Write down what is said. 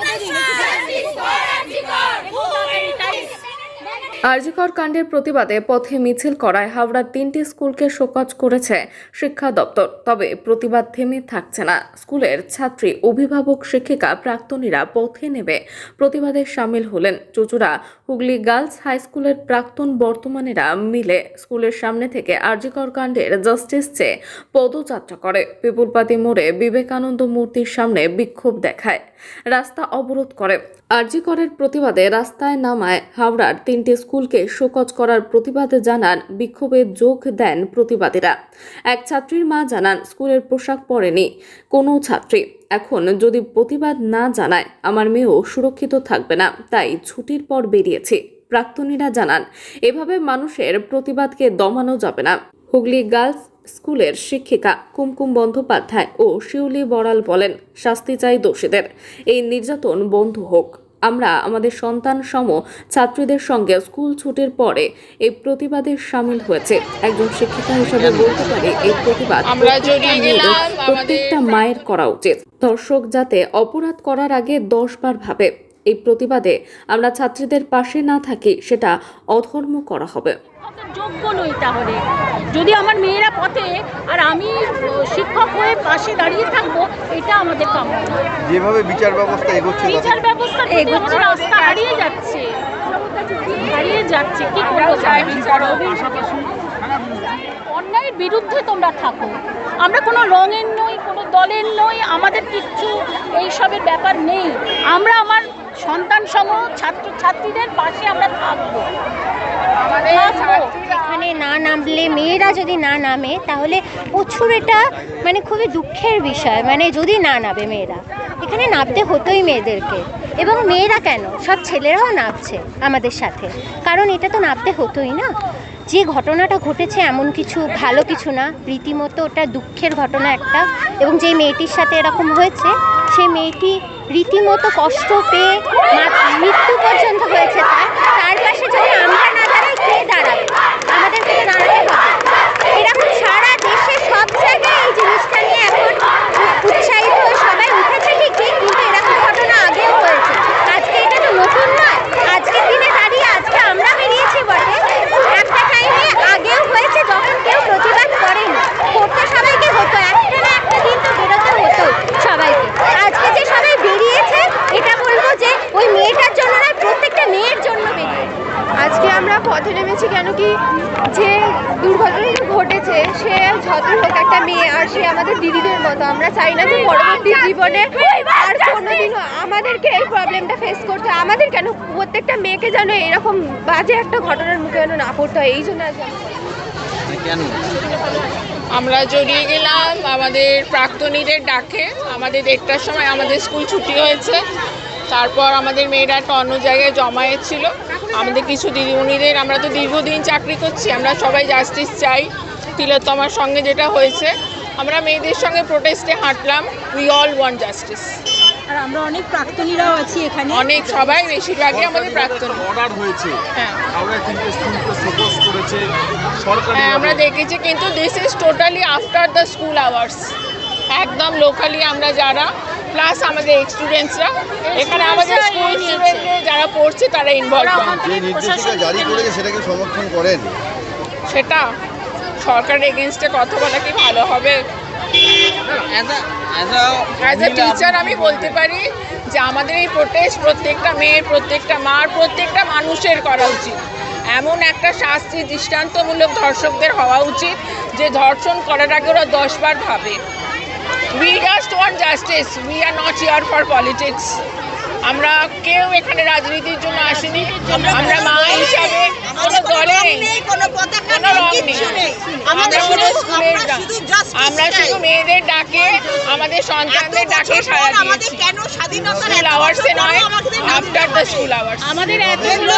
再刷 আরজিকর কাণ্ডের প্রতিবাদে পথে মিছিল করায় হাওড়ার তিনটি স্কুলকে শোকজ করেছে শিক্ষা দপ্তর। তবে প্রতিবাদ থেমে থাকছে না। স্কুলের ছাত্রী, অভিভাবক, শিক্ষিকা, প্রাক্তনীরা পথে নেবে প্রতিবাদে সামিল হলেন। চুচুড়া, হুগলি গার্লস হাই স্কুলের প্রাক্তন বর্তমানেরা মিলে স্কুলের সামনে থেকে আরজিকর কাণ্ডের জাস্টিস চেয়ে পদযাত্রা করে। পিপুলপাতি মোড়ে বিবেকানন্দ মূর্তির সামনে বিক্ষোভ দেখায়। রাস্তা অবরোধ করে। আরজিকরের প্রতিবাদে রাস্তায় নামায় হাওড়ার তিনটি স্কুলকে শোকজ করার প্রতিবাদে জানান, বিক্ষোভে যোগ দেন প্রতিবাদীরা। এক ছাত্রীর মা জানান, স্কুলের পোশাক পরেনি, কোনো ছাত্রী। এখন যদি প্রতিবাদ না জানায়, আমার মেয়েও সুরক্ষিত থাকবে না, তাই ছুটির পর বেরিয়েছে। প্রাক্তনীরা জানান, এভাবে মানুষের প্রতিবাদকে দমানো যাবে না। হুগলি গার্লস স্কুলের শিক্ষিকা কুমকুম বন্দ্যোপাধ্যায় ও শিউলি বড়াল বলেন, শাস্তি চাই দোষীদের। এই নির্যাতন বন্ধ হোক। আমরা আমাদের সন্তান সম ছাত্রীদের সঙ্গে স্কুল ছুটির পরে এই প্রতিবাদে সামিল হয়েছে। একজন শিক্ষিকা হিসেবে বলতে পারি এই প্রতিবাদ প্রত্যেকটা মেয়ের, করা উচিত। দর্শক যাতে অপরাধ করার আগে দশবার ভাবে এই প্রতিবাদে আমরা ছাত্রীদের পাশে না থাকি সেটা অধর্ম করা হবে। যোগ্য নই তাহলে। যদি আমার মেয়েরা পথে আর আমি শিক্ষক হয়ে পাশে দাঁড়িয়ে থাকব এটা আমাদের কাম্য না। যেভাবে বিচার ব্যবস্থা এগোচ্ছে বিচার ব্যবস্থা এগোচ্ছে রাস্তা হারিয়ে যাচ্ছে হারিয়ে যাচ্ছে কি করব চাই বিচার হোক। অন্যায়ের বিরুদ্ধে তোমরা থাকো। আমরা কোনো রঙের নই কোনো দলের নই আমাদের কিচ্ছু এইসবের ব্যাপার নেই। আমরা আমার সন্তান সম ছাত্র ছাত্রীদের পাশে আমরা থাকব। থাকব। এখানে না নামলে মেয়েরা যদি না নামে তাহলে প্রচুর এটা মানে খুবই দুঃখের বিষয় মানে যদি না নামে মেয়েরা। এখানে নামতে হতোই মেয়েদেরকে। এবং মেয়েরা কেন? সব ছেলেরাও নামছে আমাদের সাথে। কারণ এটা তো নামতে হতোই না। যে ঘটনাটা ঘটেছে এমন কিছু ভালো কিছু না। রীতিমতো ওটা দুঃখের ঘটনা একটা। এবং যে মেয়েটির সাথে এরকম হয়েছে সেই মেয়েটি রীতিমতো কষ্ট পেয়ে মৃত্যু পর্যন্ত হয়েছে তার তার পাশে যদি আমরা না দাঁড়াই কে দাঁড়াবে আমাদেরকে তো দাঁড়াতে হবে এরকম সারা দেশে সব জায়গায় এই জিনিসটা নিয়ে এখন উৎসাহিত হয়ে সবাই উঠেছে ঠিকই কিন্তু এরকম ঘটনা আগেও হয়েছে আজকে এটা তো নতুন নয় আজকের দিনে দাঁড়িয়ে আজকে আমরা বেরিয়েছি বটে একটা টাইমে আগেও হয়েছে যখন কেউ প্রতিবাদ করেনি করতে সবাইকে হতো একটা না একটা দিন তো বেরোতে হতো সবাইকে আজকে যে সবাই বেরিয়েছে এটা বলব যে ওই মেয়েটার জন্য নয় প্রত্যেকটা মেয়ের জন্য বেরিয়েছে আজকে আমরা পথে নেমেছি কেন কি যে দুর্ঘটনাটা ঘটেছে সে যতই হোক একটা মেয়ে আর সে আমাদের দিদিদের মতো। আমরা চাই না যে পরবর্তী জীবনে আর কোনোদিনও আমাদেরকে এই প্রবলেমটা ফেস করতে আমাদের কেন? প্রত্যেকটা মেয়েকে যেন এরকম বাজে একটা ঘটনার মুখে যেন না পড়তে হয়। এই জন্য কেন? আমরা জড়িয়ে গেলাম আমাদের প্রাক্তনীদের ডাকে। আমাদের দেড়টার সময় আমাদের স্কুল ছুটি হয়েছে। তারপর আমাদের মেয়েরা একটা অন্য জায়গায় জমায়েত ছিল। আমাদের কিছু দিদিমণিদের আমরা তো দীর্ঘদিন চাকরি করছি আমরা সবাই জাস্টিস চাই। তিলোত্তমার সঙ্গে যেটা হয়েছে আমরা মেয়েদের সঙ্গে প্রোটেস্টে হাঁটলাম উই অল ওয়ান্ট জাস্টিস আর আমরা অনেক প্রাক্তনীরাও আছি এখানে। অনেক সবাই বেশিরভাগই আমাদের প্রাক্তনী। অর্ডার হয়েছে। হ্যাঁ। হ্যাঁ আমরা দেখেছি কিন্তু this is totally after the school hours একদম লোকালি আমরা যারা প্লাস আমাদের স্টুডেন্টসরা এখানে আমাদের স্কুল স্টুডেন্টে যারা পড়ছে তারা ইনভলভ যে নির্দেশিকা জারি করেছে সেটাকে সমর্থন করেন। সেটা সরকারের এগেনস্টে কথা বলা কি ভালো হবে? অ্যাজ এ টিচার আমি বলতে পারি যে আমাদের এই প্রোটেস্ট প্রত্যেকটা মেয়ের প্রত্যেকটা মার প্রত্যেকটা মানুষের করা উচিত। এমন একটা শাস্তি দৃষ্টান্তমূলক ধর্ষকদের হওয়া উচিত যে ধর্ষণ করার আগে ওরা দশবার ভাবে। We just want justice we are not here for politics আমরা কেউ এখানে রাজনীতির জন্য আসিনি। আমরা মা হিসাবে কোনো দলে নেই। কোনো রং নেই। আমরা কোনো স্কুলের আমরা শুধু মেয়েদের ডাকে আমাদের সন্তানদের ডাকে সারা দিয়েছি। স্কুল আওয়ার্সে নয় আফটার দ্য স্কুল আওয়ার্স আমাদের এতগুলো